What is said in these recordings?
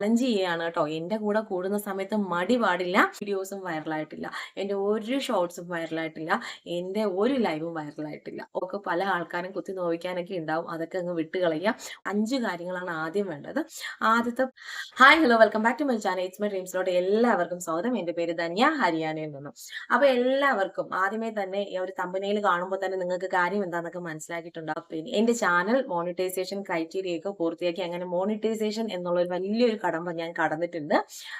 Challenge ചെയ്യാണ് കേട്ടോ. എന്റെ കൂടെ കൂടുന്ന സമയത്ത് മടി പാടില്ല വീഡിയോസും വൈറലായിട്ടില്ല എന്റെ ഒരു ഷോർട്സും വൈറലായിട്ടില്ല എന്റെ ഒരു ലൈവും വൈറലായിട്ടില്ല ഒക്കെ പല ആൾക്കാരും കുത്തി നോവിക്കാനൊക്കെ ഉണ്ടാവും. അതൊക്കെ അങ്ങ് വിട്ട് കളയുക. അഞ്ച് കാര്യങ്ങളാണ് ആദ്യം വേണ്ടത്. ആദ്യത്തെ hi hello welcome back to my channel it's my ഡ്രീംസിലോട്ട് എല്ലാവർക്കും സ്വാഗതം. എന്റെ പേര് ധന്യ ഹരിയാനയിൽ നിന്നും. അപ്പോൾ എല്ലാവർക്കും ആദ്യമേ തന്നെ ഈ ഒരു തമ്പനയിൽ കാണുമ്പോൾ തന്നെ നിങ്ങൾക്ക് കാര്യം എന്താണെന്നൊക്കെ മനസ്സിലാക്കിയിട്ടുണ്ടാവും എന്റെ ചാനൽ മോണിറ്റൈസേഷൻ ക്രൈറ്റീരിയ ഒക്കെ പൂർത്തിയാക്കി അങ്ങനെ മോണിറ്റൈസേഷൻ എന്നുള്ള ഒരു വലിയൊരു കടമ്പ ഞാൻ കടന്നിട്ടുണ്ട്.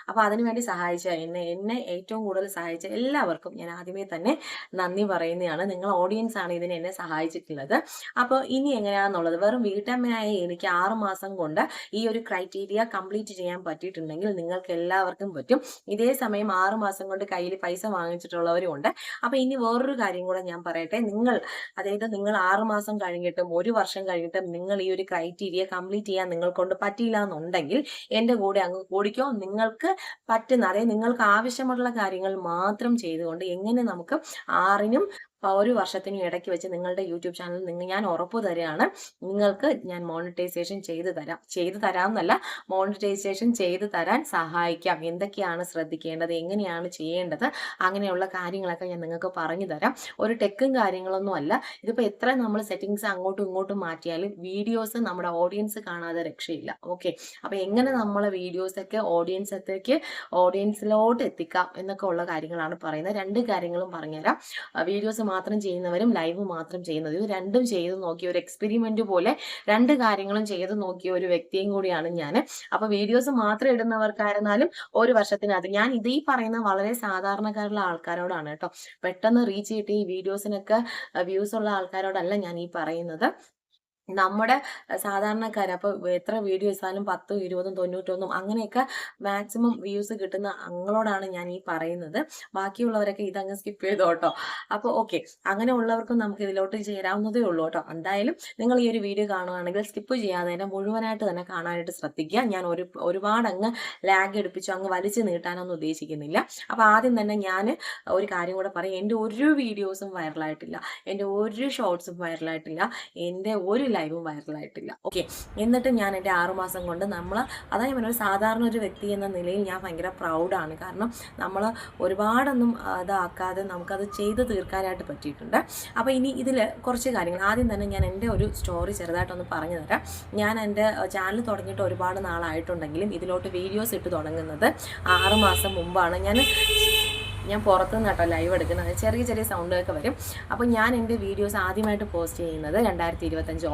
അപ്പോൾ അതിനുവേണ്ടി സഹായിച്ച എന്നെ എന്നെ ഏറ്റവും കൂടുതൽ സഹായിച്ച എല്ലാവർക്കും ഞാൻ ആദ്യമേ തന്നെ നന്ദി പറയുന്നതാണ്. നിങ്ങൾ ഓഡിയൻസ് ആണ് ഇതിനെ എന്നെ സഹായിച്ചിട്ടുള്ളത്. അപ്പോൾ ഇനി എങ്ങനെയാണെന്നുള്ളത് വെറും വീട്ടമ്മയായ എനിക്ക് ആറ് മാസം കൊണ്ട് ഈ ഒരു ക്രൈറ്റീരിയ കംപ്ലീറ്റ് ചെയ്യാൻ പറ്റിയിട്ടുണ്ടെങ്കിൽ നിങ്ങൾക്ക് എല്ലാവർക്കും പറ്റും. ഇതേ സമയം ആറ് മാസം കൊണ്ട് കയ്യിൽ പൈസ വാങ്ങിച്ചിട്ടുള്ളവരും ഉണ്ട്. അപ്പോൾ ഇനി വേറൊരു കാര്യം കൂടെ ഞാൻ പറയട്ടെ. നിങ്ങൾ അതായത് നിങ്ങൾ ആറ് മാസം കഴിഞ്ഞിട്ടും ഒരു വർഷം കഴിഞ്ഞിട്ടും നിങ്ങൾ ഈ ഒരു ക്രൈറ്റീരിയ കംപ്ലീറ്റ് ചെയ്യാൻ നിങ്ങൾ കൊണ്ട് പറ്റിയില്ല എന്നുണ്ടെങ്കിൽ എന്റെ കൂടെ അങ്ങ് കൂടിക്കോ നിങ്ങൾക്ക് പറ്റുന്ന അതായത് നിങ്ങൾക്ക് ആവശ്യമുള്ള കാര്യങ്ങൾ മാത്രം ചെയ്തുകൊണ്ട് എങ്ങനെ നമുക്ക് ആറിനും ഒരു വർഷത്തിന് ഇടയ്ക്ക് വെച്ച് നിങ്ങളുടെ യൂട്യൂബ് ചാനൽ നിങ്ങൾ ഞാൻ ഉറപ്പ് തരികയാണ് നിങ്ങൾക്ക് ഞാൻ മോണിറ്റൈസേഷൻ ചെയ്തു തരാം. ചെയ്തു തരാമെന്നല്ല മോണിറ്റൈസേഷൻ ചെയ്തു തരാൻ സഹായിക്കാം. എന്തൊക്കെയാണ് ശ്രദ്ധിക്കേണ്ടത് എങ്ങനെയാണ് ചെയ്യേണ്ടത് അങ്ങനെയുള്ള കാര്യങ്ങളൊക്കെ ഞാൻ നിങ്ങൾക്ക് പറഞ്ഞു തരാം. ഒരു ടെക്കും കാര്യങ്ങളൊന്നും അല്ല. ഇതിപ്പോൾ എത്ര നമ്മൾ സെറ്റിങ്സ് അങ്ങോട്ടും ഇങ്ങോട്ടും മാറ്റിയാലും വീഡിയോസ് നമ്മുടെ ഓഡിയൻസ് കാണാതെ രക്ഷയില്ല. ഓക്കെ അപ്പോൾ എങ്ങനെ നമ്മളെ വീഡിയോസൊക്കെ ഓഡിയൻസത്തേക്ക് ഓഡിയൻസിലോട്ട് എത്തിക്കാം എന്നൊക്കെ ഉള്ള കാര്യങ്ങളാണ് പറയുന്നത്. രണ്ട് കാര്യങ്ങളും പറഞ്ഞുതരാം. വീഡിയോസ് മാത്രം ചെയ്യുന്നവരും ലൈവ് മാത്രം ചെയ്യുന്നവരും ഇത് രണ്ടും ചെയ്ത് നോക്കിയ ഒരു എക്സ്പെരിമെന്റ് പോലെ രണ്ട് കാര്യങ്ങളും ചെയ്ത് നോക്കിയ ഒരു വ്യക്തിയും കൂടിയാണ് ഞാൻ അപ്പൊ വീഡിയോസ് മാത്രം ഇടുന്നവർക്കായിരുന്നാലും ഒരു വർഷത്തിനകത്ത് ഞാൻ ഇത് പറയുന്ന വളരെ സാധാരണക്കാരുള്ള ആൾക്കാരോടാണ് കേട്ടോ. പെട്ടെന്ന് റീച്ച് ചെയ്തിട്ട് ഈ വീഡിയോസിനൊക്കെ വ്യൂസ് ഉള്ള ആൾക്കാരോടല്ല ഞാൻ ഈ പറയുന്നത്. നമ്മുടെ സാധാരണക്കാർ അപ്പോൾ എത്ര വീഡിയോ ഇട്ടാലും പത്തും ഇരുപതും തൊണ്ണൂറ്റൊന്നും അങ്ങനെയൊക്കെ മാക്സിമം വ്യൂസ് കിട്ടുന്ന അങ്ങളോടാണ് ഞാൻ ഈ പറയുന്നത്. ബാക്കിയുള്ളവരൊക്കെ ഇതങ്ങ് സ്കിപ്പ് ചെയ്തോട്ടോ. അപ്പോൾ ഓക്കെ അങ്ങനെ ഉള്ളവർക്കും നമുക്ക് ഇതിലോട്ട് ചേരാവുന്നതേ ഉള്ളൂ കേട്ടോ. എന്തായാലും നിങ്ങൾ ഈ ഒരു വീഡിയോ കാണുകയാണെങ്കിൽ സ്കിപ്പ് ചെയ്യാതെ തന്നെ മുഴുവനായിട്ട് തന്നെ കാണാനായിട്ട് ശ്രദ്ധിക്കുക. ഞാൻ ഒരു ഒരുപാട് അങ്ങ് ലാഗ് എടുപ്പിച്ചു അങ്ങ് വലിച്ചു നീട്ടാനൊന്നും ഉദ്ദേശിക്കുന്നില്ല. അപ്പോൾ ആദ്യം തന്നെ ഞാൻ ഒരു കാര്യം കൂടെ പറയും. എന്റെ ഒരു വീഡിയോസും വൈറലായിട്ടില്ല എന്റെ ഒരു ഷോർട്സും വൈറലായിട്ടില്ല എന്റെ ഒരു ലൈവും വൈറലായിട്ടില്ല. ഓക്കെ. എന്നിട്ട് ഞാൻ എന്റെ ആറുമാസം കൊണ്ട് നമ്മൾ അതായത് ഞാൻ ഒരു സാധാരണ ഒരു വ്യക്തി എന്ന നിലയിൽ ഞാൻ ഭയങ്കര പ്രൗഡാണ് കാരണം നമ്മൾ ഒരുപാടൊന്നും ഇതാക്കാതെ നമുക്കത് ചെയ്ത് തീർക്കാനായിട്ട് പറ്റിയിട്ടുണ്ട്. അപ്പോൾ ഇനി ഇതിൽ കുറച്ച് കാര്യങ്ങൾ. ആദ്യം തന്നെ ഞാൻ എന്റെ ഒരു സ്റ്റോറി ചെറുതായിട്ടൊന്ന് പറഞ്ഞു തരാം. ഞാൻ എന്റെ ചാനൽ തുടങ്ങിയിട്ട് ഒരുപാട് നാളായിട്ടുണ്ടെങ്കിലും ഇതിലോട്ട് വീഡിയോസ് ഇട്ട് തുടങ്ങുന്നത് ആറുമാസം മുമ്പാണ്. ഞാൻ ഞാൻ പുറത്തുനിന്ന് കേട്ടോ ലൈവ് എടുക്കുന്നത്. ചെറിയ ചെറിയ സൗണ്ടൊക്കെ വരും. അപ്പോൾ ഞാൻ എന്റെ വീഡിയോസ് ആദ്യമായിട്ട് പോസ്റ്റ് ചെയ്യുന്നത് രണ്ടായിരത്തി ഇരുപത്തഞ്ച്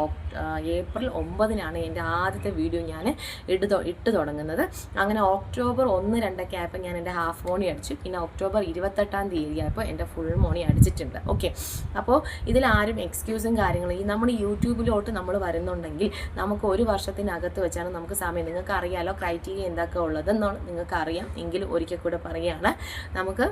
ഏപ്രിൽ ഒമ്പതിനാണ് എന്റെ ആദ്യത്തെ വീഡിയോ ഞാൻ ഇട്ട് ഇട്ട് തുടങ്ങുന്നത്. അങ്ങനെ ഒക്ടോബർ ഒന്ന് രണ്ടൊക്കെ ആയപ്പോൾ ഞാൻ എന്റെ ഹാഫ് മോണി അടിച്ചു. പിന്നെ ഒക്ടോബർ ഇരുപത്തെട്ടാം തീയതി ആയപ്പോൾ എന്റെ ഫുൾ മോണി അടിച്ചിട്ടുണ്ട്. ഓക്കെ അപ്പോൾ ഇതിലാരും എക്സ്ക്യൂസും കാര്യങ്ങളും ഈ നമ്മുടെ യൂട്യൂബിലോട്ട് നമ്മൾ വരുന്നുണ്ടെങ്കിൽ നമുക്ക് ഒരു വർഷത്തിനകത്ത് വെച്ചാണ് നമുക്ക് സമയം. നിങ്ങൾക്ക് അറിയാലോ ക്രൈറ്റീരിയ എന്തൊക്കെ ഉള്ളതെന്ന് നിങ്ങൾക്ക് അറിയാം എങ്കിലും ഒരിക്കൽ കൂടെ പറയുകയാണ്. നമുക്ക്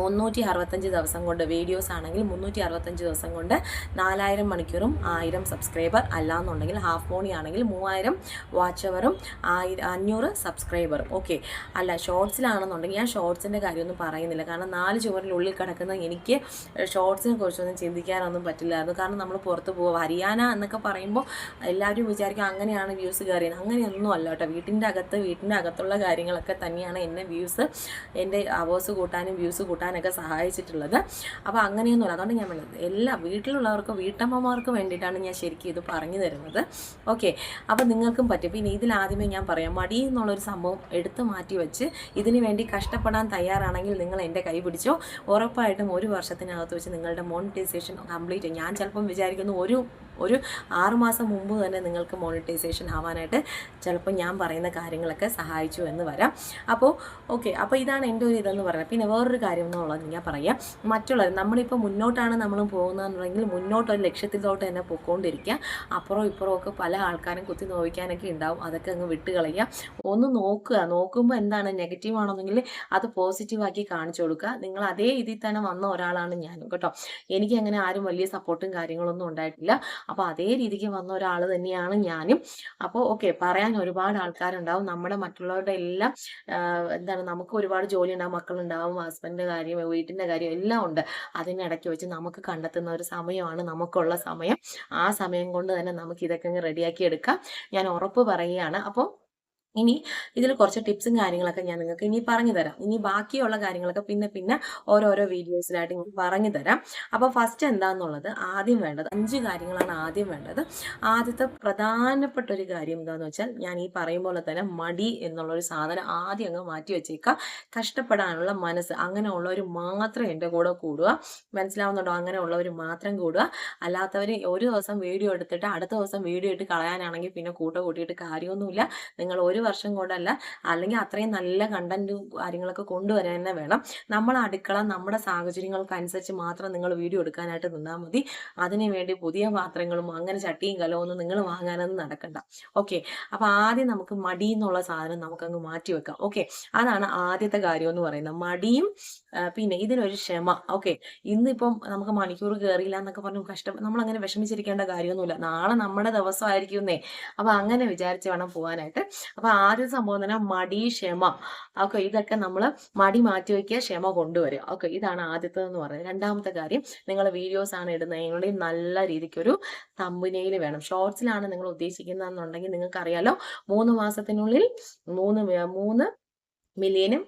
മുന്നൂറ്റി അറുപത്തഞ്ച് ദിവസം കൊണ്ട് വീഡിയോസ് ആണെങ്കിൽ മുന്നൂറ്റി അറുപത്തഞ്ച് ദിവസം കൊണ്ട് നാലായിരം മണിക്കൂറും ആയിരം സബ്സ്ക്രൈബർ അല്ലാന്നുണ്ടെങ്കിൽ ഹാഫ് മോണി ആണെങ്കിൽ മൂവായിരം വാച്ച് അവറും ആയിരം അഞ്ഞൂറ് സബ്സ്ക്രൈബറും. ഓക്കെ അല്ല ഷോർട്സിലാണെന്നുണ്ടെങ്കിൽ ഞാൻ ഷോർട്സിന്റെ കാര്യമൊന്നും പറയുന്നില്ല. കാരണം നാല് ചുവരിനുള്ളിൽ കിടക്കുന്ന എനിക്ക് ഷോർട്സിനെ കുറിച്ചൊന്നും ചിന്തിക്കാനൊന്നും പറ്റില്ലായിരുന്നു. കാരണം നമ്മൾ പുറത്ത് പോകുക ഹരിയാന എന്നൊക്കെ പറയുമ്പോൾ എല്ലാവരും വിചാരിക്കും അങ്ങനെയാണ് വ്യൂസ് കയറിയത്. അങ്ങനെയൊന്നും അല്ല കേട്ടോ. വീട്ടിന്റെ അകത്ത് വീട്ടിന്റെ അകത്തുള്ള കാര്യങ്ങളൊക്കെ തന്നെയാണ് എന്നെ വ്യൂസ് എന്റെ അവേഴ്സ് കൂട്ടാനും വ്യൂസ് കൂട്ടാനൊക്കെ സഹായിച്ചിട്ടുള്ളത്. അപ്പോൾ അങ്ങനെയൊന്നുമില്ല. അതുകൊണ്ട് ഞാൻ പറഞ്ഞത് എല്ലാ വീട്ടിലുള്ളവർക്കും വീട്ടമ്മമാർക്കും വേണ്ടിയിട്ടാണ് ഞാൻ ശരിക്കും ഇത് പറഞ്ഞു തരുന്നത്. ഓക്കെ അപ്പോൾ നിങ്ങൾക്കും പറ്റും. പിന്നെ ഇതിൽ ആദ്യമേ ഞാൻ പറയാം. മടി എന്നുള്ളൊരു സംഭവം എടുത്തു മാറ്റി വെച്ച് ഇതിനു വേണ്ടി കഷ്ടപ്പെടാൻ തയ്യാറാണെങ്കിൽ നിങ്ങൾ എന്റെ കൈ പിടിച്ചോ. ഉറപ്പായിട്ടും ഒരു വർഷത്തിനകത്ത് വെച്ച് നിങ്ങളുടെ മോണിറ്റൈസേഷൻ കംപ്ലീറ്റ്. ഞാൻ ചിലപ്പം വിചാരിക്കുന്നു ഒരു ഒരു ആറുമാസം മുമ്പ് തന്നെ നിങ്ങൾക്ക് മോണിറ്റൈസേഷൻ ആവാനായിട്ട് ചിലപ്പോൾ ഞാൻ പറയുന്ന കാര്യങ്ങളൊക്കെ സഹായിച്ചു എന്ന് വരാം. അപ്പോൾ ഓക്കെ അപ്പോൾ ഇതാണ് എന്റെ ഒരു ഇതെന്ന് പറയുന്നത്. പിന്നെ വേറൊരു കാര്യം എന്നുള്ളത് ഞാൻ പറയാം. മറ്റുള്ളവർ നമ്മളിപ്പോൾ മുന്നോട്ടാണ് നമ്മൾ പോകുന്നതെന്നുണ്ടെങ്കിൽ മുന്നോട്ടൊരു ലക്ഷ്യത്തിലോട്ട് തന്നെ പൊയ്ക്കൊണ്ടിരിക്കുക. അപ്പുറം ഇപ്പുറം ഒക്കെ പല ആൾക്കാരും കുത്തി നോവിക്കാനൊക്കെ ഉണ്ടാവും. അതൊക്കെ അങ്ങ് വിട്ട് കളയുക ഒന്ന് നോക്കുക. നോക്കുമ്പോൾ എന്താണ് നെഗറ്റീവ് ആണെന്നെങ്കിൽ അത് പോസിറ്റീവാക്കി കാണിച്ചു കൊടുക്കുക. നിങ്ങൾ അതേ ഇതിൽ തന്നെ വന്ന ഒരാളാണ് ഞാനും. കേട്ടോ. എനിക്ക് അങ്ങനെ ആരും വലിയ സപ്പോർട്ടും കാര്യങ്ങളൊന്നും ഉണ്ടായിട്ടില്ല. അപ്പോൾ അതേ രീതിക്ക് വന്ന ഒരാൾ തന്നെയാണ് ഞാനും. അപ്പോൾ ഓക്കെ പറയാൻ ഒരുപാട് ആൾക്കാരുണ്ടാവും. നമ്മുടെ മറ്റുള്ളവരുടെ എല്ലാം എന്താണ് നമുക്ക് ഒരുപാട് ജോലി ഉണ്ടാവും മക്കളുണ്ടാവും ഹസ്ബൻഡിന്റെ കാര്യം വീട്ടിന്റെ കാര്യം എല്ലാം ഉണ്ട്. അതിനിടയ്ക്ക് വെച്ച് നമുക്ക് കണ്ടെത്തുന്ന ഒരു സമയമാണ് നമുക്കുള്ള സമയം. ആ സമയം കൊണ്ട് തന്നെ നമുക്ക് ഇതൊക്കെ റെഡിയാക്കി എടുക്കാം. ഞാൻ ഉറപ്പ് പറയുകയാണ്. അപ്പോൾ ഇനി ഇതിൽ കുറച്ച് ടിപ്സും കാര്യങ്ങളൊക്കെ ഞാൻ നിങ്ങൾക്ക് ഇനി പറഞ്ഞു തരാം. ഇനി ബാക്കിയുള്ള കാര്യങ്ങളൊക്കെ പിന്നെ പിന്നെ ഓരോരോ വീഡിയോസിലായിട്ട് ഞാൻ പറഞ്ഞു തരാം. അപ്പോൾ ഫസ്റ്റ് എന്താണെന്നുള്ളത് ആദ്യം വേണ്ടത് അഞ്ച് കാര്യങ്ങളാണ് ആദ്യം വേണ്ടത്. ആദ്യത്തെ പ്രധാനപ്പെട്ട ഒരു കാര്യം എന്താണെന്ന് വെച്ചാൽ ഞാൻ ഈ പറയും പോലെ തന്നെ മടി എന്നുള്ളൊരു സാധനം ആദ്യം അങ്ങ് മാറ്റി വെച്ചേക്കുക കഷ്ടപ്പെടാനുള്ള മനസ്സ് അങ്ങനെയുള്ളവർ മാത്രം എന്റെ കൂടെ കൂടുക. മനസ്സിലാവുന്നുണ്ടോ? അങ്ങനെയുള്ളവർ മാത്രം കൂടുക. അല്ലാത്തവർ ഒരു ദിവസം വീഡിയോ എടുത്തിട്ട് അടുത്ത ദിവസം വീഡിയോ ഇട്ട് കളയാനാണെങ്കിൽ പിന്നെ കൂട്ട കൂട്ടിയിട്ട് കാര്യമൊന്നുമില്ല. നിങ്ങൾ ഒരു വർഷം കൊണ്ടല്ല അല്ലെങ്കിൽ അത്രയും നല്ല കണ്ടന്റ് കാര്യങ്ങളൊക്കെ കൊണ്ടുവരാൻ തന്നെ വേണം. നമ്മൾ അടുക്കള നമ്മുടെ സാഹചര്യങ്ങൾക്കനുസരിച്ച് മാത്രം നിങ്ങൾ വീഡിയോ എടുക്കാനായിട്ട് നിന്നാൽ മതി. അതിനുവേണ്ടി പുതിയ പാത്രങ്ങളും അങ്ങനെ ചട്ടിയും കലവും ഒന്നും നിങ്ങൾ വാങ്ങാനൊന്നും നടക്കണ്ട. ഓക്കെ അപ്പോൾ ആദ്യം നമുക്ക് മടി എന്നുള്ള സാധനം നമുക്കങ്ങ് മാറ്റി വെക്കാം. ഓക്കെ അതാണ് ആദ്യത്തെ കാര്യം എന്ന് പറയുന്നത്. മടിയും പിന്നെ ഇതിനൊരു ക്ഷമ. ഓക്കെ ഇന്നിപ്പം നമുക്ക് മണിക്കൂർ കയറിയില്ല എന്നൊക്കെ പറഞ്ഞു കഷ്ടം നമ്മൾ അങ്ങനെ വിഷമിച്ചിരിക്കേണ്ട കാര്യമൊന്നുമില്ല. നാളെ നമ്മുടെ ദിവസമായിരിക്കുന്നേ അപ്പൊ അങ്ങനെ വിചാരിച്ച് വേണം പോകാനായിട്ട്. അപ്പൊ ആദ്യ തന്നെ മടി ക്ഷമ. ഓക്കെ ഇതൊക്കെ നമ്മൾ മടി മാറ്റി വയ്ക്കുക ക്ഷമ കൊണ്ടുവരിക. ഓക്കെ ഇതാണ് ആദ്യത്തേതെന്ന് പറയുന്നത്. രണ്ടാമത്തെ കാര്യം നിങ്ങൾ വീഡിയോസ് ആണ് ഇടുന്നതിനുള്ളിൽ നല്ല രീതിക്ക് ഒരു തമ്പിനെയിൽ വേണം ഷോർട്സിലാണ് നിങ്ങൾ ഉദ്ദേശിക്കുന്നതെന്നുണ്ടെങ്കിൽ നിങ്ങൾക്ക് അറിയാലോ മൂന്ന് മാസത്തിനുള്ളിൽ മൂന്ന് മൂന്ന് മില്യനും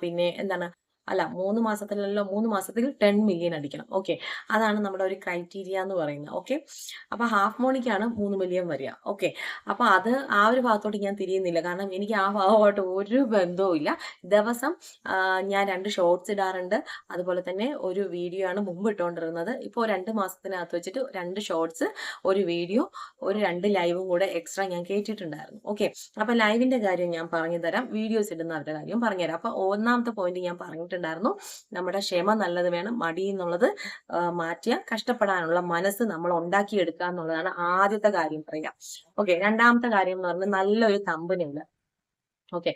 പിന്നെ എന്താണ് അല്ല മൂന്ന് മാസത്തിലല്ലോ മൂന്ന് മാസത്തിൽ ടെൻ മില്യൺ അടിക്കണം. ഓക്കെ അതാണ് നമ്മുടെ ഒരു ക്രൈറ്റീരിയ എന്ന് പറയുന്നത്. ഓക്കെ അപ്പോൾ ഹാഫ് മോണിക്കാണ് മൂന്ന് മില്യൺ വരിക. ഓക്കെ അപ്പോൾ അത് ആ ഒരു ഭാഗത്തോട്ട് ഞാൻ തിരിയുന്നില്ല. കാരണം എനിക്ക് ആ ഭാഗമായിട്ട് ഒരു ബന്ധവും ഇല്ല. ദിവസം ഞാൻ രണ്ട് ഷോർട്സ് ഇടാറുണ്ട്. അതുപോലെ തന്നെ ഒരു വീഡിയോ ആണ് മുമ്പ് ഇട്ടുകൊണ്ടിരുന്നത് ഇപ്പോൾ രണ്ട് മാസത്തിനകത്ത് വെച്ചിട്ട് രണ്ട് ഷോർട്സ് ഒരു വീഡിയോ ഒരു രണ്ട് ലൈവും കൂടെ എക്സ്ട്രാ ഞാൻ കേട്ടിട്ടുണ്ടായിരുന്നു ഓക്കെ അപ്പോൾ ലൈവിന്റെ കാര്യം ഞാൻ പറഞ്ഞു തരാം വീഡിയോസ് ഇടുന്നവരുടെ കാര്യം പറഞ്ഞുതരാം. അപ്പോൾ ഒന്നാമത്തെ പോയിന്റ് ഞാൻ പറഞ്ഞിട്ട് പറഞ്ഞിട്ടുണ്ടായിരുന്നു. നമ്മുടെ ക്ഷമ നല്ലത് വേണം. മടി എന്നുള്ളത് മാറ്റിയ കഷ്ടപ്പെടാനുള്ള മനസ്സ് നമ്മൾ ഉണ്ടാക്കിയെടുക്കുക എന്നുള്ളതാണ് ആദ്യത്തെ കാര്യം പറയാം ഓക്കെ രണ്ടാമത്തെ കാര്യം എന്ന് പറഞ്ഞാൽ നല്ലൊരു കമ്പനിയുണ്ട് ഓക്കെ.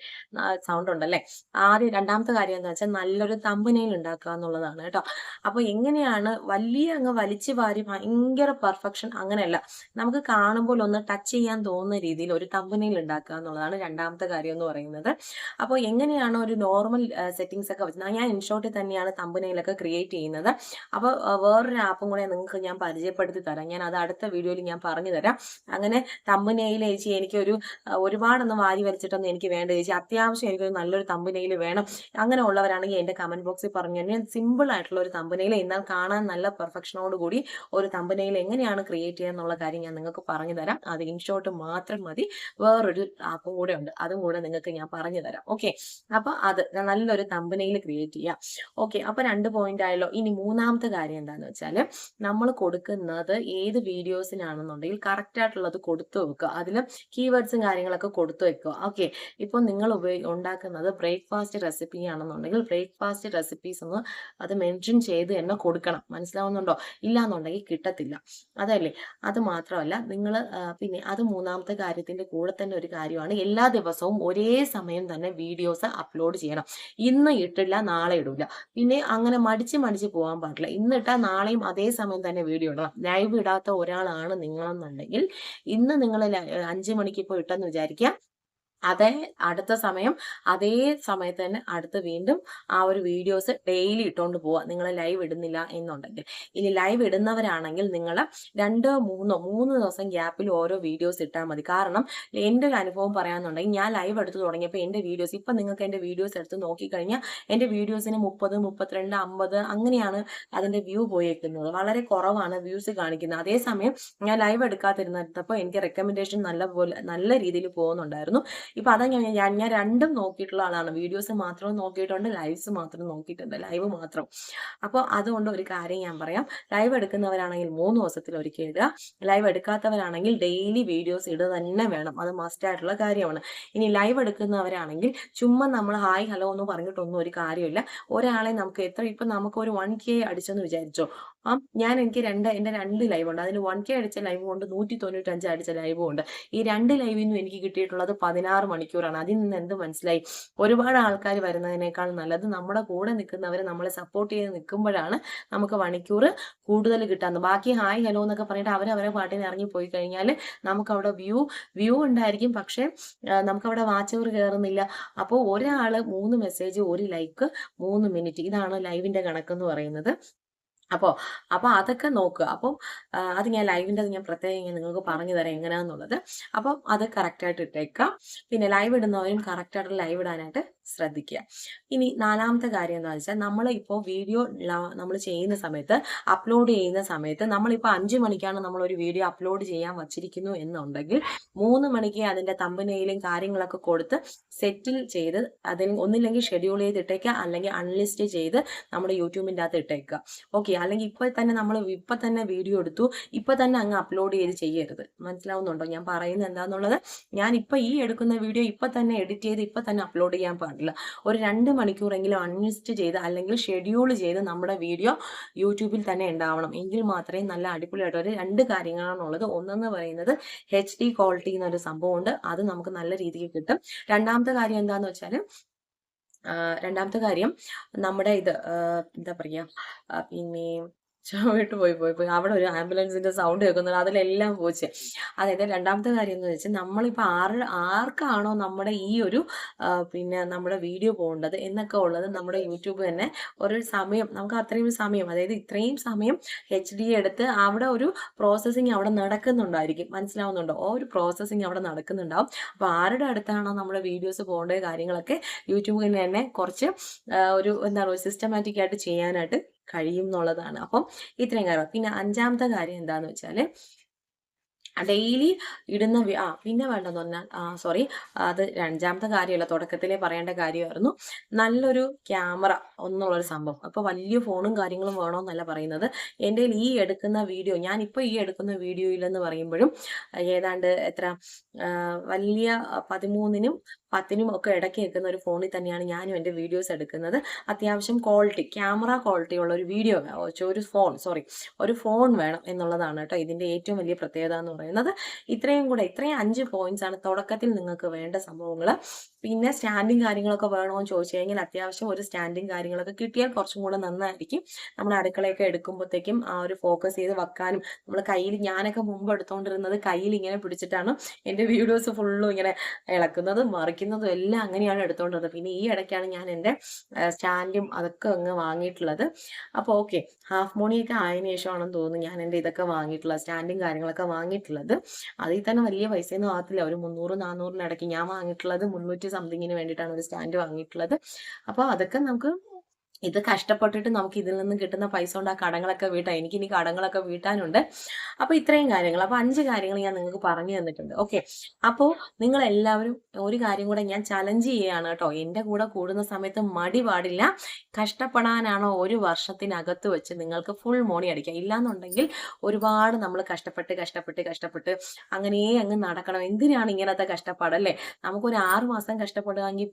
സൗണ്ട് ഉണ്ടല്ലേ ആദ്യം രണ്ടാമത്തെ കാര്യം എന്താ വെച്ചാൽ നല്ലൊരു തമ്പനയിൽ ഉണ്ടാക്കുക എന്നുള്ളതാണ് കേട്ടോ. അപ്പോൾ എങ്ങനെയാണ് വലിയ അങ്ങ് വലിച്ചു വാരി ഭയങ്കര പെർഫെക്ഷൻ അങ്ങനെയല്ല. നമുക്ക് കാണുമ്പോൾ ഒന്ന് ടച്ച് ചെയ്യാൻ തോന്നുന്ന രീതിയിൽ ഒരു തമ്പനയിൽ ഉണ്ടാക്കുക എന്നുള്ളതാണ് രണ്ടാമത്തെ കാര്യം എന്ന് പറയുന്നത്. അപ്പോൾ എങ്ങനെയാണ് ഒരു നോർമൽ സെറ്റിങ്സ് ഒക്കെ വെച്ചത് ഞാൻ ഇൻഷോട്ടിൽ തന്നെയാണ് തമ്പനയിലൊക്കെ ക്രിയേറ്റ് ചെയ്യുന്നത്. അപ്പോൾ വേറൊരു ആപ്പും കൂടെ നിങ്ങൾക്ക് ഞാൻ പരിചയപ്പെടുത്തി തരാം. ഞാൻ അത് അടുത്ത വീഡിയോയിൽ ഞാൻ പറഞ്ഞു തരാം. അങ്ങനെ തമ്പനയിൽ ചേച്ചി എനിക്കൊരു ഒരുപാടൊന്നും വാരി വലിച്ചിട്ടൊന്നും എനിക്ക് വേണ്ട ചേച്ചി അത്യാവശ്യം എനിക്കൊരു നല്ലൊരു തമ്പനയിൽ വേണം. അങ്ങനെ ഉള്ളവരാണെങ്കിൽ എന്റെ കമന്റ് ബോക്സിൽ പറഞ്ഞു ഞാൻ സിമ്പിൾ ആയിട്ടുള്ള ഒരു തമ്പനയിൽ എന്നാൽ കാണാൻ നല്ല പെർഫെക്ഷനോട് കൂടി ഒരു തമ്പനയിൽ എങ്ങനെയാണ് ക്രിയേറ്റ് ചെയ്യുക എന്നുള്ള കാര്യം ഞാൻ നിങ്ങൾക്ക് പറഞ്ഞു തരാം. അത് ഇൻഷോട്ട് മാത്രം മതി. വേറൊരു ആപ്പും കൂടെ ഉണ്ട്. അതും കൂടെ നിങ്ങൾക്ക് ഞാൻ പറഞ്ഞു തരാം. ഓക്കെ അപ്പൊ അത് നല്ലൊരു തമ്പനയിൽ ക്രിയേറ്റ് ചെയ്യാം. ഓക്കെ അപ്പൊ രണ്ട് പോയിന്റ് ആയല്ലോ. ഇനി മൂന്നാമത്തെ കാര്യം എന്താണെന്ന് വെച്ചാൽ നമ്മൾ കൊടുക്കുന്നത് ഏത് വീഡിയോസിനാണെന്നുണ്ടെങ്കിൽ കറക്റ്റ് ആയിട്ടുള്ളത് കൊടുത്തു വെക്കുക. അതിൽ കീവേഡ്സും കാര്യങ്ങളൊക്കെ കൊടുത്തു വെക്കുക. ഓക്കെ ഇപ്പോൾ നിങ്ങൾ ഉപയോഗി ഉണ്ടാക്കുന്നത് ബ്രേക്ക്ഫാസ്റ്റ് റെസിപ്പി ആണെന്നുണ്ടെങ്കിൽ ബ്രേക്ക്ഫാസ്റ്റ് റെസിപ്പീസ് ഒന്ന് അത് മെൻഷൻ ചെയ്ത് തന്നെ കൊടുക്കണം. മനസ്സിലാവുന്നുണ്ടോ? ഇല്ലാന്നുണ്ടെങ്കിൽ കിട്ടത്തില്ല. അതല്ലേ? അത് മാത്രമല്ല നിങ്ങൾ പിന്നെ അത് മൂന്നാമത്തെ കാര്യത്തിന്റെ കൂടെ തന്നെ ഒരു കാര്യമാണ്. എല്ലാ ദിവസവും ഒരേ സമയം തന്നെ വീഡിയോസ് അപ്ലോഡ് ചെയ്യണം. ഇന്ന് ഇട്ടില്ല നാളെ ഇടില്ല പിന്നെ അങ്ങനെ മടിച്ച് മടിച്ച് പോകാൻ പാടില്ല. ഇന്ന് ഇട്ടാൽ നാളെയും അതേ സമയം തന്നെ വീഡിയോ ഇടണം. ലൈവ് ഇടാത്ത ഒരാളാണ് നിങ്ങളെന്നുണ്ടെങ്കിൽ ഇന്ന് നിങ്ങൾ അഞ്ച് മണിക്ക് ഇപ്പോൾ ഇട്ടെന്ന് വിചാരിക്കുക അതേ അടുത്ത സമയം അതേ സമയത്ത് തന്നെ അടുത്ത് വീണ്ടും ആ ഒരു വീഡിയോസ് ഡെയിലി ഇട്ടുകൊണ്ട് പോവുക നിങ്ങൾ ലൈവ് ഇടുന്നില്ല എന്നുണ്ടെങ്കിൽ. ഇനി ലൈവ് ഇടുന്നവരാണെങ്കിൽ നിങ്ങൾ രണ്ടോ മൂന്നോ മൂന്ന് ദിവസം ഗ്യാപ്പിൽ ഓരോ വീഡിയോസ് ഇട്ടാൽ മതി. കാരണം എന്റെ ഒരു അനുഭവം പറയാമെന്നുണ്ടെങ്കിൽ ഞാൻ ലൈവ് എടുത്ത് തുടങ്ങിയപ്പോൾ എന്റെ വീഡിയോസ് ഇപ്പം നിങ്ങൾക്ക് എന്റെ വീഡിയോസ് എടുത്ത് നോക്കിക്കഴിഞ്ഞാൽ എന്റെ വീഡിയോസിന് മുപ്പത് മുപ്പത്തിരണ്ട് അമ്പത് അങ്ങനെയാണ് അതിന്റെ വ്യൂ പോയേക്കുന്നത്. വളരെ കുറവാണ് വ്യൂസ് കാണിക്കുന്നത്. അതേസമയം ഞാൻ ലൈവ് എടുക്കാതിരുന്നപ്പോൾ എനിക്ക് റെക്കമെൻഡേഷൻ നല്ല പോലെ നല്ല രീതിയിൽ പോകുന്നുണ്ടായിരുന്നു. ഇപ്പൊ അതാ ഞാൻ ഞാൻ ഞാൻ രണ്ടും നോക്കിയിട്ടുള്ള ആളാണ്. വീഡിയോസ് മാത്രം നോക്കിയിട്ടുണ്ട് ലൈവ്സ് മാത്രം നോക്കിയിട്ടുണ്ട് ലൈവ് മാത്രം. അപ്പോൾ അതുകൊണ്ട് ഒരു കാര്യം ഞാൻ പറയാം. ലൈവ് എടുക്കുന്നവരാണെങ്കിൽ മൂന്ന് ദിവസത്തിൽ ഒരിക്കൽ ഇടുക. ലൈവ് എടുക്കാത്തവരാണെങ്കിൽ ഡെയിലി വീഡിയോസ് ഇടുക തന്നെ വേണം. അത് മസ്റ്റ് ആയിട്ടുള്ള കാര്യമാണ്. ഇനി ലൈവ് എടുക്കുന്നവരാണെങ്കിൽ ചുമ്മാ നമ്മൾ ഹായ് ഹലോ എന്ന് പറഞ്ഞിട്ടൊന്നും ഒരു കാര്യമില്ല. ഒരാളെ നമുക്ക് എത്ര ഇപ്പൊ നമുക്ക് ഒരു വൺ കെ അടിച്ചെന്ന് വിചാരിച്ചോ? ആ ഞാൻ എനിക്ക് രണ്ട് എന്റെ രണ്ട് ലൈവ് ഉണ്ട്. അതിന് വൺ കെ അടിച്ച ലൈവ് ഉണ്ട്. നൂറ്റി തൊണ്ണൂറ്റഞ്ച് അടിച്ച ലൈവും ഉണ്ട്. ഈ രണ്ട് ലൈവിൽ നിന്നും എനിക്ക് കിട്ടിയിട്ടുള്ളത് പതിനാറ് മണിക്കൂറാണ്. അതിൽ നിന്ന് എന്ത് മനസ്സിലായി? ഒരുപാട് ആൾക്കാർ വരുന്നതിനേക്കാൾ നല്ലത് നമ്മുടെ കൂടെ നിൽക്കുന്നവരെ നമ്മളെ സപ്പോർട്ട് ചെയ്ത് നിൽക്കുമ്പോഴാണ് നമുക്ക് മണിക്കൂർ കൂടുതൽ കിട്ടാന്ന്. ബാക്കി ഹായ് ഹലോ എന്നൊക്കെ പറഞ്ഞിട്ട് അവരവരെ പാട്ടിന് ഇറങ്ങി പോയി കഴിഞ്ഞാൽ നമുക്ക് അവിടെ വ്യൂ വ്യൂ ഉണ്ടായിരിക്കും. പക്ഷേ നമുക്ക് അവിടെ ഓവർ കയറുന്നില്ല അപ്പോൾ ഒരാൾ മൂന്ന് മെസ്സേജ് ഒരു ലൈക്ക് മൂന്ന് മിനിറ്റ് ഇതാണ് ലൈവിന്റെ കണക്കെന്ന് പറയുന്നത്. അപ്പോൾ അപ്പോൾ അതൊക്കെ നോക്കുക അപ്പം അത് ഞാൻ ലൈവിന്റെ അത് ഞാൻ പ്രത്യേകം ഞാൻ നിങ്ങൾക്ക് പറഞ്ഞു തരാം എങ്ങനെയാണെന്നുള്ളത് അപ്പം അത് കറക്റ്റായിട്ട് ഇട്ടേക്കാം. പിന്നെ ലൈവ് ഇടുന്നവരും കറക്റ്റായിട്ട് ലൈവ് ഇടാനായിട്ട് ശ്രദ്ധിക്കുക. ഇനി നാലാമത്തെ കാര്യം എന്ന് വെച്ചാൽ നമ്മൾ ഇപ്പോൾ വീഡിയോ നമ്മൾ ചെയ്യുന്ന സമയത്ത് അപ്ലോഡ് ചെയ്യുന്ന സമയത്ത് നമ്മളിപ്പോൾ അഞ്ച് മണിക്കാണ് നമ്മൾ ഒരു വീഡിയോ അപ്ലോഡ് ചെയ്യാൻ വച്ചിരിക്കുന്നു എന്നുണ്ടെങ്കിൽ മൂന്ന് മണിക്ക് അതിന്റെ തമ്പനയിലും കാര്യങ്ങളൊക്കെ കൊടുത്ത് സെറ്റിൽ ചെയ്ത് അതിൽ ഒന്നില്ലെങ്കിൽ ഷെഡ്യൂൾ ചെയ്ത് ഇട്ടേക്കുക അല്ലെങ്കിൽ അൺലിസ്റ്റ് ചെയ്ത് നമ്മുടെ യൂട്യൂബിന്റെ അകത്ത് ഇട്ടേക്കുക. ഓക്കെ അല്ലെങ്കിൽ ഇപ്പോൾ തന്നെ നമ്മൾ ഇപ്പം തന്നെ വീഡിയോ എടുത്തു ഇപ്പം തന്നെ അങ്ങ് അപ്ലോഡ് ചെയ്ത് ചെയ്യരുത്. മനസ്സിലാവുന്നുണ്ടോ? ഞാൻ പറയുന്നത് എന്താണെന്നുള്ളത് ഞാൻ ഇപ്പം ഈ എടുക്കുന്ന വീഡിയോ ഇപ്പം തന്നെ എഡിറ്റ് ചെയ്ത് ഇപ്പം തന്നെ അപ്ലോഡ് ചെയ്യാൻ പാടില്ല. ഒരു രണ്ട് മണിക്കൂറെങ്കിലും അൺലിസ്റ്റ് ചെയ്ത് അല്ലെങ്കിൽ ഷെഡ്യൂൾ ചെയ്ത് നമ്മുടെ വീഡിയോ യൂട്യൂബിൽ തന്നെ ഉണ്ടാവണം. എങ്കിൽ മാത്രമേ നല്ല അടിപൊളിയായിട്ട് ഒരു രണ്ട് കാര്യങ്ങളാണുള്ളത്. ഒന്നെന്ന് പറയുന്നത് എച്ച് ഡി ക്വാളിറ്റി എന്നൊരു സംഭവമുണ്ട്. അത് നമുക്ക് നല്ല രീതിക്ക് കിട്ടും. രണ്ടാമത്തെ കാര്യം എന്താന്ന് വെച്ചാൽ രണ്ടാമത്തെ കാര്യം നമ്മുടെ ഇത് എന്താ പറയുക പിന്നെ ചവിട്ട് പോയി പോയി പോയി. അവിടെ ഒരു ആംബുലൻസിന്റെ സൗണ്ട് കേൾക്കുന്നുണ്ട്. അതിലെല്ലാം പോച്ച്. അതായത് രണ്ടാമത്തെ കാര്യം എന്ന് വെച്ചാൽ നമ്മളിപ്പോൾ ആറ് ആർക്കാണോ നമ്മുടെ ഈ ഒരു പിന്നെ നമ്മുടെ വീഡിയോ പോകേണ്ടത് എന്നൊക്കെ ഉള്ളത് നമ്മുടെ യൂട്യൂബ് തന്നെ ഒരു സമയം നമുക്ക് അത്രയും സമയം അതായത് ഇത്രയും സമയം എച്ച് ഡി എടുത്ത് അവിടെ ഒരു പ്രോസസ്സിങ് അവിടെ നടക്കുന്നുണ്ടായിരിക്കും. മനസ്സിലാവുന്നുണ്ടോ? ആ ഒരു പ്രോസസ്സിങ് അവിടെ നടക്കുന്നുണ്ടാവും. അപ്പോൾ ആരുടെ അടുത്താണോ നമ്മുടെ വീഡിയോസ് പോകേണ്ട കാര്യങ്ങളൊക്കെ യൂട്യൂബിൽ തന്നെ കുറച്ച് ഒരു എന്താ സിസ്റ്റമാറ്റിക് ആയിട്ട് ചെയ്യാനായിട്ട് കഴിയും എന്നുള്ളതാണ് അപ്പം ഇത്രയും കാര്യം പിന്നെ അഞ്ചാമത്തെ കാര്യം എന്താന്ന് വെച്ചാൽ ഡെയിലി ഇടുന്ന ആ പിന്നെ വേണ്ടെന്ന് പറഞ്ഞാൽ സോറി അത് അഞ്ചാമത്തെ കാര്യമല്ല തുടക്കത്തിലേ പറയേണ്ട കാര്യമായിരുന്നു. നല്ലൊരു ക്യാമറ ഒന്നുള്ളൊരു സംഭവം. അപ്പോൾ വലിയ ഫോണും കാര്യങ്ങളും വേണമെന്നല്ല പറയുന്നത്. എന്റെ ഈ എടുക്കുന്ന വീഡിയോ ഞാനിപ്പോൾ ഈ എടുക്കുന്ന വീഡിയോയിലെന്ന് പറയുമ്പോഴും ഏതാണ്ട് എത്ര വലിയ പതിമൂന്നിനും പത്തിനും ഒക്കെ ഇടയ്ക്ക് നിൽക്കുന്ന ഒരു ഫോണിൽ തന്നെയാണ് ഞാനും എന്റെ വീഡിയോസ് എടുക്കുന്നത്. അത്യാവശ്യം ക്വാളിറ്റി ക്യാമറ ക്വാളിറ്റി ഉള്ള ഒരു വീഡിയോ ഒരു ഫോൺ സോറി ഒരു ഫോൺ വേണം എന്നുള്ളതാണ് കേട്ടോ ഇതിന്റെ ഏറ്റവും വലിയ പ്രത്യേകത എന്ന് പറയുന്നത്. ഇത്രയും കൂടെ ഇത്രയും അഞ്ച് പോയിന്റ്സ് ആണ് തുടക്കത്തിൽ നിങ്ങൾക്ക് വേണ്ട സംഭവങ്ങൾ പിന്നെ സ്റ്റാൻഡിങ് കാര്യങ്ങളൊക്കെ വേണമെന്ന് ചോദിച്ചു കഴിഞ്ഞാൽ അത്യാവശ്യം ഒരു സ്റ്റാൻഡിങ് കാര്യങ്ങളൊക്കെ കിട്ടിയാൽ കുറച്ചും കൂടെ നന്നായിരിക്കും. നമ്മൾ അടുക്കളയൊക്കെ എടുക്കുമ്പോഴത്തേക്കും ആ ഒരു ഫോക്കസ് ചെയ്ത് വെക്കാനും നമ്മൾ കയ്യിൽ ഞാനൊക്കെ മുമ്പ് എടുത്തുകൊണ്ടിരുന്നത് കയ്യിൽ ഇങ്ങനെ പിടിച്ചിട്ടാണ് എന്റെ വീഡിയോസ് ഫുള്ളും ഇങ്ങനെ ഇളക്കുന്നതും മറിക്കുന്നതും എല്ലാം അങ്ങനെയാണ് എടുത്തുകൊണ്ടിരുന്നത് പിന്നെ ഈ ഇടയ്ക്കാണ് ഞാൻ എന്റെ സ്റ്റാൻഡും അതൊക്കെ അങ്ങ് വാങ്ങിയിട്ടുള്ളത്. അപ്പോൾ ഓക്കെ ഹാഫ് മോണിയൊക്കെ ആയതിനു ശേഷമാണെന്ന് തോന്നുന്നു ഞാൻ എന്റെ ഇതൊക്കെ വാങ്ങിയിട്ടുള്ളത് സ്റ്റാൻഡും കാര്യങ്ങളൊക്കെ വാങ്ങിയിട്ടുള്ളത്. അതിൽ തന്നെ വലിയ പൈസയൊന്നും ആകത്തില്ല. ഒരു മുന്നൂറ് നാനൂറിന് ഞാൻ വാങ്ങിയിട്ടുള്ളത് മുന്നൂറ്റി സംതിങ്ങിന് വേണ്ടിയിട്ടാണ് ഒരു സ്റ്റാൻഡ് വാങ്ങിയിട്ടുള്ളത്. അപ്പോൾ അതൊക്കെ നമുക്ക് ഇത് കഷ്ടപ്പെട്ടിട്ട് നമുക്ക് ഇതിൽ നിന്ന് കിട്ടുന്ന പൈസ കൊണ്ട് ആ കടങ്ങളൊക്കെ വീട്ടാം. എനിക്ക് ഇനി കടങ്ങളൊക്കെ വീട്ടാനുണ്ട്. അപ്പോൾ ഇത്രയും കാര്യങ്ങൾ. അപ്പോൾ അഞ്ച് കാര്യങ്ങൾ ഞാൻ നിങ്ങൾക്ക് പറഞ്ഞു തന്നിട്ടുണ്ട്. ഓക്കെ. അപ്പോൾ നിങ്ങൾ എല്ലാവരും ഒരു കാര്യം കൂടെ ഞാൻ ചലഞ്ച് ചെയ്യുകയാണ് കേട്ടോ. എന്റെ കൂടെ കൂടുന്ന സമയത്ത് മടി പാടില്ല. കഷ്ടപ്പെടാനാണോ ഒരു വർഷത്തിനകത്ത് വെച്ച് നിങ്ങൾക്ക് ഫുൾ മോണി അടിക്കാം ഇല്ലാന്നുണ്ടെങ്കിൽ ഒരുപാട് നമ്മൾ കഷ്ടപ്പെട്ട് കഷ്ടപ്പെട്ട് കഷ്ടപ്പെട്ട് അങ്ങനെ അങ്ങ് നടക്കണം. എന്തിനാണ് ഇങ്ങനത്തെ കഷ്ടപ്പാടല്ലേ നമുക്കൊരു ആറ് മാസം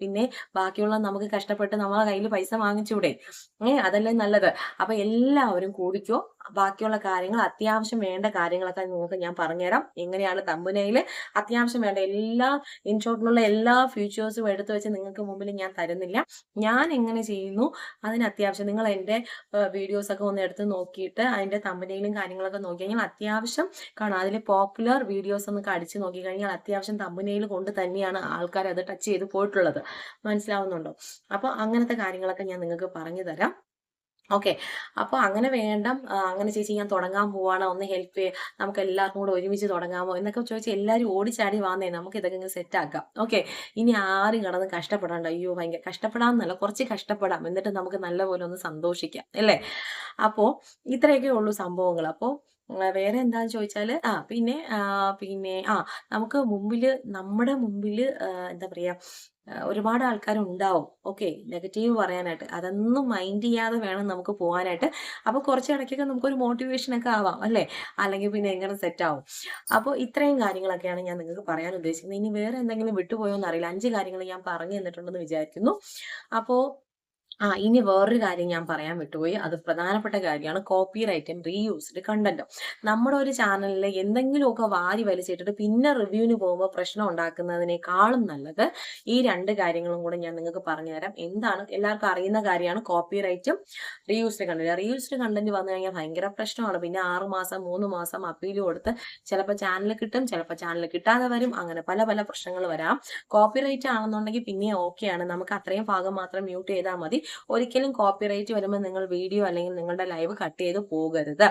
പിന്നെ ബാക്കിയുള്ള നമുക്ക് കഷ്ടപ്പെട്ട് നമ്മളെ കയ്യിൽ പൈസ വാങ്ങിച്ചൂടെ? അതല്ലേ നല്ലത്. അപ്പൊ എല്ലാവരും കൂടിക്കോ ബാക്കിയുള്ള കാര്യങ്ങൾ അത്യാവശ്യം വേണ്ട കാര്യങ്ങളൊക്കെ നിങ്ങൾക്ക് ഞാൻ പറഞ്ഞുതരാം. എങ്ങനെയാണ് തമ്പുനയിൽ അത്യാവശ്യം വേണ്ട എല്ലാ ഇൻഷോട്ടിലുള്ള എല്ലാ ഫീച്ചേഴ്സും എടുത്തു വെച്ച് നിങ്ങൾക്ക് മുമ്പിൽ ഞാൻ തരുന്നില്ല. ഞാൻ എങ്ങനെ ചെയ്യുന്നു അതിന് അത്യാവശ്യം നിങ്ങൾ എന്റെ വീഡിയോസൊക്കെ ഒന്ന് എടുത്ത് നോക്കിയിട്ട് അതിന്റെ തമ്പനയിലും കാര്യങ്ങളൊക്കെ നോക്കി കഴിഞ്ഞാൽ അത്യാവശ്യം കാണാം അതിൽ പോപ്പുലർ വീഡിയോസ് ഒന്ന് അടിച്ച് നോക്കി കഴിഞ്ഞാൽ അത്യാവശ്യം തമ്പനയിൽ കൊണ്ട് തന്നെയാണ് ആൾക്കാർ അത് ടച്ച് ചെയ്ത് പോയിട്ടുള്ളത്. മനസ്സിലാവുന്നുണ്ടോ? അപ്പോൾ അങ്ങനത്തെ കാര്യങ്ങളൊക്കെ ഞാൻ നിങ്ങൾക്ക് പറഞ്ഞു തരാം ഓക്കെ. അപ്പോൾ അങ്ങനെ വേണ്ട അങ്ങനെ ചേച്ചി ഞാൻ തുടങ്ങാൻ പോവാണ്. ഒന്ന് ഹെൽപ്പ് ചെയ്യ നമുക്ക് എല്ലാവർക്കും കൂടെ ഒരുമിച്ച് തുടങ്ങാമോ എന്നൊക്കെ ചോദിച്ചാൽ എല്ലാവരും ഓടിച്ചാടി വന്നേ. നമുക്ക് ഇതൊക്കെ സെറ്റ് ആക്കാം. ഓക്കെ. ഇനി ആരും കിടന്ന് കഷ്ടപ്പെടണ്ട. അയ്യോ ഭയങ്കര കഷ്ടപ്പെടാമെന്നല്ല കുറച്ച് കഷ്ടപ്പെടാം. എന്നിട്ട് നമുക്ക് നല്ലപോലെ ഒന്ന് സന്തോഷിക്കാം. അല്ലേ? അപ്പോൾ ഇത്രയൊക്കെ ഉള്ളൂ സംഭവങ്ങൾ. അപ്പോൾ വേറെ എന്താന്ന് ചോദിച്ചാൽ ആ പിന്നെ പിന്നെ ആ നമുക്ക് മുമ്പിൽ നമ്മുടെ മുമ്പിൽ എന്താ പറയുക ഒരുപാട് ആൾക്കാരുണ്ടാവും. ഓക്കെ നെഗറ്റീവ് പറയാനായിട്ട്. അതൊന്നും മൈൻഡ് ചെയ്യാതെ വേണം നമുക്ക് പോകാനായിട്ട്. അപ്പോൾ കുറച്ച് ഇടയ്ക്കൊക്കെ നമുക്കൊരു മോട്ടിവേഷൻ ഒക്കെ ആവാം അല്ലേ? അല്ലെങ്കിൽ പിന്നെ എങ്ങനെ സെറ്റ് ആവും അപ്പോൾ ഇത്രയും കാര്യങ്ങളൊക്കെയാണ് ഞാൻ നിങ്ങൾക്ക് പറയാൻ ഉദ്ദേശിക്കുന്നത്. ഇനി വേറെ എന്തെങ്കിലും വിട്ടുപോയോ എന്നറിയില്ല അഞ്ച് കാര്യങ്ങൾ ഞാൻ പറഞ്ഞു തന്നിട്ടുണ്ടെന്ന് വിചാരിക്കുന്നു. അപ്പോൾ ആ ഇനി വേറൊരു കാര്യം ഞാൻ പറയാൻ വിട്ടുപോയി. അത് പ്രധാനപ്പെട്ട കാര്യമാണ് കോപ്പി റൈറ്റും റീയൂസ്ഡ് കണ്ടന്റും നമ്മുടെ ഒരു ചാനലിൽ എന്തെങ്കിലുമൊക്കെ വാരി വലിച്ചിട്ടിട്ട് പിന്നെ റിവ്യൂവിന് പോകുമ്പോൾ പ്രശ്നം ഉണ്ടാക്കുന്നതിനേക്കാളും നല്ലത് ഈ രണ്ട് കാര്യങ്ങളും കൂടെ ഞാൻ നിങ്ങൾക്ക് പറഞ്ഞുതരാം എന്താണ്? എല്ലാവർക്കും അറിയുന്ന കാര്യമാണ് കോപ്പി റൈറ്റും റീയൂസ്ഡ് കണ്ടന്റ് റീയൂസ്ഡ് കണ്ടന്റ് വന്നു കഴിഞ്ഞാൽ ഭയങ്കര പ്രശ്നമാണ്. പിന്നെ ആറ് മാസം മൂന്ന് മാസം അപ്പീൽ കൊടുത്ത് ചിലപ്പോൾ ചാനൽ കിട്ടും ചിലപ്പോൾ ചാനൽ കിട്ടാതെ വരും. അങ്ങനെ പല പല പ്രശ്നങ്ങൾ വരാം. കോപ്പി റൈറ്റ് ആണെന്നുണ്ടെങ്കിൽ പിന്നെ ഓക്കെയാണ് നമുക്ക് അത്രയും ഭാഗം മാത്രം മ്യൂട്ട് ചെയ്താൽ മതി. ഒരിക്കലും കോപ്പിറൈറ്റ് വരുമ്പോൾ നിങ്ങൾ വീഡിയോ അല്ലെങ്കിൽ നിങ്ങളുടെ ലൈവ് കട്ട് ചെയ്ത് പോകരുത്.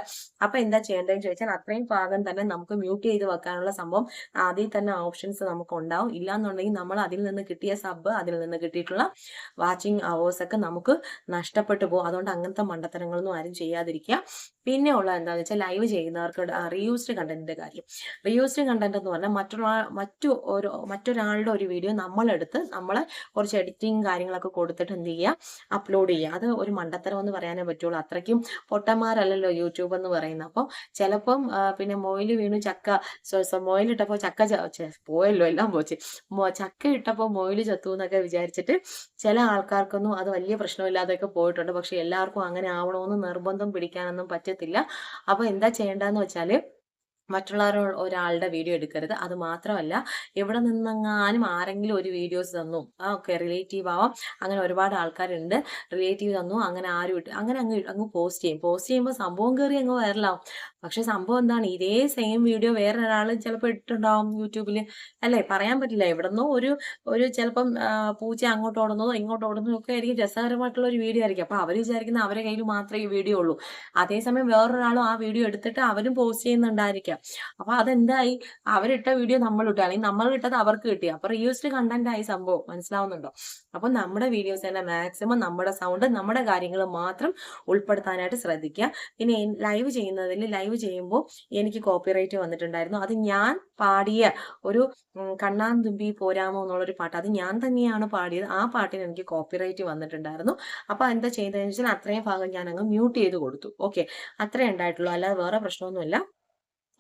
അപ്പൊ എന്താ ചെയ്യേണ്ടതെന്ന് ചോദിച്ചാൽ അത്രയും ഭാഗം തന്നെ നമുക്ക് മ്യൂട്ട് ചെയ്ത് വെക്കാനുള്ള സംഭവം ആദ്യം തന്നെ ഓപ്ഷൻസ് നമുക്ക് ഉണ്ടാവും. ഇല്ലാന്നുണ്ടെങ്കിൽ നമ്മൾ അതിൽ നിന്ന് കിട്ടിയ സബ് അതിൽ നിന്ന് കിട്ടിയിട്ടുള്ള വാച്ചിങ് അവേഴ്സ് ഒക്കെ നമുക്ക് നഷ്ടപ്പെട്ടു പോകും. അതുകൊണ്ട് അങ്ങനത്തെ മണ്ടത്തരങ്ങളൊന്നും ആരും ചെയ്യാതിരിക്കുക. പിന്നെ ഉള്ളത് എന്താണെന്ന് വെച്ചാൽ ലൈവ് ചെയ്യുന്നവർക്ക് റീയൂസ്ഡ് കണ്ടന്റിന്റെ കാര്യം. റീയൂസ്ഡ് കണ്ടന്റ് എന്ന് പറഞ്ഞാൽ മറ്റുള്ള മറ്റു ഒരു മറ്റൊരാളുടെ ഒരു വീഡിയോ നമ്മളെടുത്ത് നമ്മൾ കുറച്ച് എഡിറ്റിംഗ് കാര്യങ്ങളൊക്കെ കൊടുത്തിട്ട് എന്ത് ചെയ്യുക അപ്ലോഡ് ചെയ്യുക. അത് ഒരു മണ്ടത്തരം എന്ന് പറയാനേ പറ്റുള്ളൂ. അത്രയ്ക്കും പൊട്ടന്മാരല്ലല്ലോ യൂട്യൂബ് എന്ന് പറയുന്നത്. അപ്പോൾ ചിലപ്പം പിന്നെ മൊയിൽ വീണു ചക്ക മൊയിലിട്ടപ്പോൾ ചക്ക പോയല്ലോ എല്ലാം പോച്ച്. ചക്ക ഇട്ടപ്പോൾ മൊയിൽ ചത്തു എന്നൊക്കെ വിചാരിച്ചിട്ട് ചില ആൾക്കാർക്കൊന്നും അത് വലിയ പ്രശ്നമില്ലാതെയൊക്കെ പോയിട്ടുണ്ട്. പക്ഷെ എല്ലാവർക്കും അങ്ങനെ ആവണമെന്ന് നിർബന്ധം പിടിക്കാനൊന്നും പറ്റത്തില്ല. അപ്പോൾ എന്താ ചെയ്യേണ്ടതെന്ന് വെച്ചാൽ മറ്റുള്ള ഒരാളുടെ വീഡിയോ എടുക്കരുത്. അത് മാത്രമല്ല എവിടെ നിന്നെങ്ങാനും ആരെങ്കിലും ഒരു വീഡിയോസ് തന്നു ഓക്കെ റിലേറ്റീവ് ആവാം. അങ്ങനെ ഒരുപാട് ആൾക്കാരുണ്ട്. റിലേറ്റീവ് തന്നു അങ്ങനെ ആരും ഇട്ട് അങ്ങനെ അങ്ങ് അങ്ങ് പോസ്റ്റ് ചെയ്യും. പോസ്റ്റ് ചെയ്യുമ്പോൾ സംഭവം കയറി അങ്ങ് വൈറലാവും പക്ഷെ സംഭവം എന്താണ്? ഇതേ സെയിം വീഡിയോ വേറെ ഒരാൾ ചിലപ്പോൾ ഇട്ടുണ്ടാവും യൂട്യൂബിൽ അല്ലേ? പറയാൻ പറ്റില്ല. എവിടെന്നോ ഒരു ഒരു ചിലപ്പം പൂച്ച അങ്ങോട്ട് ഓടുന്നതോ ഇങ്ങോട്ട് ഓടുന്നതോ ഒക്കെ ആയിരിക്കും രസകരമായിട്ടുള്ള ഒരു വീഡിയോ ആയിരിക്കും. അപ്പോൾ അവർ വിചാരിക്കുന്ന അവരെ കയ്യിൽ മാത്രമേ ഈ വീഡിയോ ഉള്ളൂ. അതേസമയം വേറൊരാളും ആ വീഡിയോ എടുത്തിട്ട് അവരും പോസ്റ്റ് ചെയ്യുന്നുണ്ടായിരിക്കാം. അപ്പൊ അതെന്തായി? അവരിട്ട വീഡിയോ നമ്മൾ ഇട്ടു. അല്ലെങ്കിൽ നമ്മൾ ഇട്ടത് അവർക്ക് കിട്ടി. അപ്പൊ റിയൂസ്ഡ് കണ്ടന്റ് ആയി സംഭവം. മനസ്സിലാവുന്നുണ്ടോ? അപ്പൊ നമ്മുടെ വീഡിയോസ് തന്നെ മാക്സിമം നമ്മുടെ സൗണ്ട് നമ്മുടെ കാര്യങ്ങൾ മാത്രം ഉൾപ്പെടുത്താനായിട്ട് ശ്രദ്ധിക്കുക. പിന്നെ ലൈവ് ചെയ്യുന്നതിൽ ലൈവ് ചെയ്യുമ്പോൾ എനിക്ക് കോപ്പിറൈറ്റ് വന്നിട്ടുണ്ടായിരുന്നു. അത് ഞാൻ പാടിയ ഒരു കണ്ണാൻ തുമ്പി പോരാമോ എന്നുള്ളൊരു പാട്ട്. അത് ഞാൻ തന്നെയാണ് പാടിയത്. ആ പാട്ടിന് എനിക്ക് കോപ്പിറൈറ്റ് വന്നിട്ടുണ്ടായിരുന്നു. അപ്പൊ എന്താ ചെയ്തതെന്ന് വെച്ചാൽ അത്രയും ഭാഗം ഞാൻ അങ്ങ് മ്യൂട്ട് ചെയ്ത് കൊടുത്തു. ഓക്കെ അത്രേ ഉണ്ടായിട്ടുള്ളൂ. അല്ലാതെ വേറെ പ്രശ്നമൊന്നുമില്ല.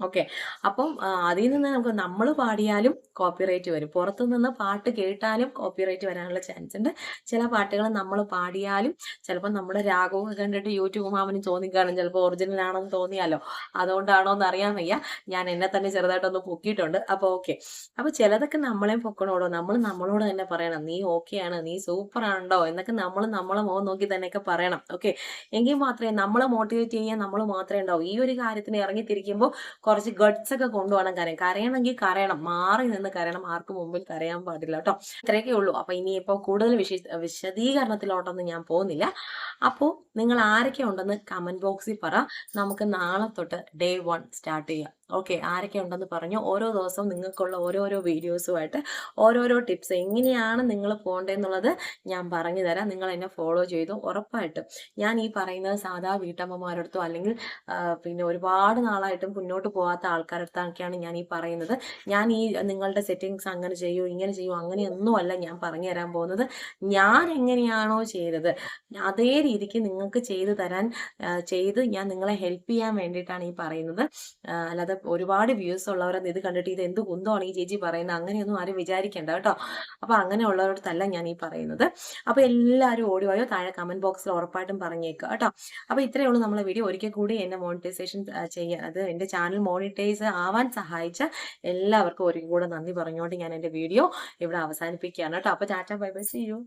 ഓക്കെ. അപ്പം അതിൽ നിന്ന് നമുക്ക് നമ്മൾ പാടിയാലും കോപ്പിറൈറ്റ് വരും. പുറത്തു നിന്ന് പാട്ട് കേട്ടാലും കോപ്പിറൈറ്റ് വരാനുള്ള ചാൻസ് ഉണ്ട്. ചില പാട്ടുകൾ നമ്മൾ പാടിയാലും ചിലപ്പോൾ നമ്മുടെ രാഗവും കണ്ടിട്ട് യൂട്യൂബ് മാമിനും തോന്നിക്കാണും ചിലപ്പോൾ ഒറിജിനൽ ആണെന്ന് തോന്നിയാലോ? അതുകൊണ്ടാണോ എന്ന് അറിയാൻ വയ്യ. ഞാൻ എന്നെ തന്നെ ചെറുതായിട്ടൊന്ന് പൊക്കിയിട്ടുണ്ട്. അപ്പോൾ ഓക്കെ. അപ്പോൾ ചിലതൊക്കെ നമ്മളെ പൊക്കണോടോ? നമ്മൾ നമ്മളോട് തന്നെ പറയണം. നീ ഓക്കെ ആണ് നീ സൂപ്പർ ആണോ എന്നൊക്കെ നമ്മൾ നമ്മളെ മുഖം നോക്കി തന്നെയൊക്കെ പറയണം. ഓക്കെ. എങ്കിൽ മാത്രമേ നമ്മളെ മോട്ടിവേറ്റ് ചെയ്യാൻ നമ്മൾ മാത്രമേ ഉണ്ടാവും. ഈ ഒരു കാര്യത്തിന് ഇറങ്ങിത്തിരിക്കുമ്പോൾ കുറച്ച് ഗഡ്സ് ഒക്കെ കൊണ്ടുപോകണം കരയാൻ. കരയണമെങ്കിൽ കരയണം. മാറി നിന്ന് കരയണം. ആർക്കും മുമ്പിൽ കരയാൻ പാടില്ല കേട്ടോ. ഇത്രയൊക്കെ ഉള്ളൂ. അപ്പൊ ഇനിയിപ്പോ കൂടുതൽ വിശ വിശദീകരണത്തിലോട്ടൊന്നും ഞാൻ പോകുന്നില്ല. അപ്പോൾ നിങ്ങൾ ആരൊക്കെ ഉണ്ടെന്ന് കമന്റ് ബോക്സിൽ പറ. നമുക്ക് നാളെ തൊട്ട് ഡേ വൺ സ്റ്റാർട്ട് ചെയ്യാം. ഓക്കെ ആരൊക്കെ ഉണ്ടെന്ന് പറഞ്ഞു. ഓരോ ദിവസവും നിങ്ങൾക്കുള്ള ഓരോരോ വീഡിയോസുമായിട്ട് ഓരോരോ ടിപ്സ് എങ്ങനെയാണ് നിങ്ങൾ പോകേണ്ടതെന്നുള്ളത് ഞാൻ പറഞ്ഞു തരാം. നിങ്ങൾ എന്നെ ഫോളോ ചെയ്തു. ഉറപ്പായിട്ടും ഞാൻ ഈ പറയുന്നത് സാധാ വീട്ടമ്മമാരടുത്തോ അല്ലെങ്കിൽ പിന്നെ ഒരുപാട് നാളായിട്ടും മുന്നോട്ട് പോകാത്ത ആൾക്കാരടുത്തൊക്കെയാണ് ഞാൻ ഈ പറയുന്നത്. ഞാൻ ഈ നിങ്ങളുടെ സെറ്റിങ്സ് അങ്ങനെ ചെയ്യൂ ഇങ്ങനെ ചെയ്യൂ അങ്ങനെയൊന്നുമല്ല ഞാൻ പറഞ്ഞു തരാൻ പോകുന്നത്. ഞാൻ എങ്ങനെയാണോ ചെയ്തത് അതേ രീതിക്ക് നിങ്ങൾക്ക് ചെയ്തു തരാൻ ചെയ്ത് ഞാൻ നിങ്ങളെ ഹെൽപ്പ് ചെയ്യാൻ വേണ്ടിയിട്ടാണ് ഈ പറയുന്നത്. അല്ലാതെ ഒരുപാട് വ്യൂസ് ഉള്ളവരത് ഇത് കണ്ടിട്ട് ഇത് എന്ത് കുന്തമാണ് ഈ ചേച്ചി പറയുന്നത്? അങ്ങനെയൊന്നും ആരും വിചാരിക്കേണ്ട കേട്ടോ. അപ്പൊ അങ്ങനെയുള്ളവരോടത്തല്ല ഞാൻ ഈ പറയുന്നത്. അപ്പൊ എല്ലാവരും ഓടിവായോ താഴെ കമന്റ് ബോക്സിൽ ഉറപ്പായിട്ടും പറഞ്ഞേക്കുക കേട്ടോ. അപ്പൊ ഇത്രയേ ഉള്ളൂ നമ്മളെ വീഡിയോ ഒരിക്കൽ കൂടി എന്നെ മോണിറ്റൈസേഷൻ ചെയ്യാൻ അത് എന്റെ ചാനൽ മോണിറ്റൈസ് ആവാൻ സഹായിച്ച എല്ലാവർക്കും ഒരിക്കൽ കൂടെ നന്ദി പറഞ്ഞുകൊണ്ട് ഞാൻ എന്റെ വീഡിയോ ഇവിടെ അവസാനിപ്പിക്കുകയാണ് കേട്ടോ. അപ്പൊ tata bye bye see you.